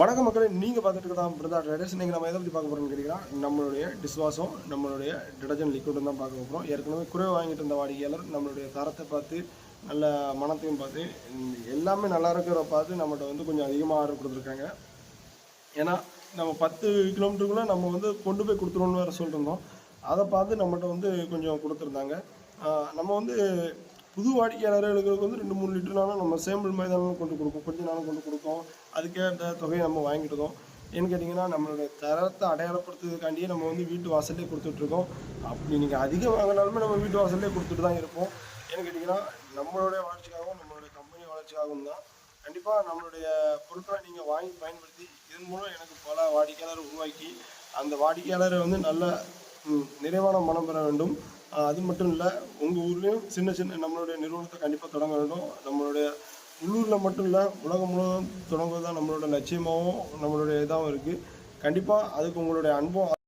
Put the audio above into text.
வணக்க மக்களை நீங்கள் பார்த்துட்டு இருக்கதான் பிரதா ட்ரேடர்ஸ். நீங்கள் நம்ம எதை பற்றி பார்க்க போகிறோம்னு கேட்டிங்கன்னா நம்மளுடைய டிஸ்வாசம் நம்மளுடைய டிடர்ஜென்ட் லிக்விடும் தான் பார்க்க போகிறோம் ஏற்கனவே குறைவு வாங்கிட்டு இருந்த வாடிக்கையாளர் நம்மளுடைய தரத்தை பார்த்து நல்ல மனத்தையும் பார்த்து எல்லாமே நல்லா இருக்கிற பார்த்து நம்மகிட்ட வந்து கொஞ்சம் அதிகமாக ஆர்டர் கொடுத்துருக்காங்க. ஏன்னா நம்ம பத்து கிலோமீட்டருக்குள்ளே நம்ம வந்து கொண்டு போய் கொடுத்துருவோம்னு வேறு சொல்லியிருந்தோம் அதை பார்த்து நம்மகிட்ட வந்து கொஞ்சம் கொடுத்துருந்தாங்க. நம்ம வந்து புது வாடிக்கையாளர்களுக்கு வந்து ரெண்டு மூணு லிட்டர்னாலும் நம்ம சேம்பிள் மாதிரி தானே கொண்டு கொடுக்கும் கொஞ்ச நாளும் கொண்டு கொடுக்கும் அதுக்கேற்ற தொகையை நம்ம வாங்கிட்டுருக்கோம் ஏன்னு கேட்டிங்கன்னா நம்மளுடைய தரத்தை அடையாளப்படுத்துறதுக்காண்டியே நம்ம வந்து வீட்டு வாசல்லே கொடுத்துட்ருக்கோம் அப்படி நீங்கள் அதிகம் வாங்கினாலுமே நம்ம வீட்டு வாசல்லே கொடுத்துட்டு தான் இருப்போம். ஏன்னு கேட்டிங்கன்னா நம்மளுடைய வளர்ச்சிக்காகவும் நம்மளுடைய கம்பெனி வளர்ச்சிக்காகவும் தான் கண்டிப்பாக நம்மளுடைய பொருட்களை நீங்கள் வாங்கி பயன்படுத்தி இதன் மூலம் எனக்கு பல வாடிக்கையாளர் உருவாக்கி அந்த வாடிக்கையாளரை வந்து நல்ல நிறைவான மனம் பெற வேண்டும். அது மட்டும் இல்லை உங்கள் ஊர்லேயும் சின்ன சின்ன நம்மளுடைய நிறுவனத்தை கண்டிப்பாக தொடங்க வேண்டும். நம்மளுடைய உள்ளூரில் மட்டும் இல்லை உலகம் முழுவதும் தொடங்குவது தான் நம்மளோட லட்சியமாகவும் நம்மளுடைய இதாகவும் இருக்குது கண்டிப்பாக அதுக்கு உங்களுடைய அன்பும்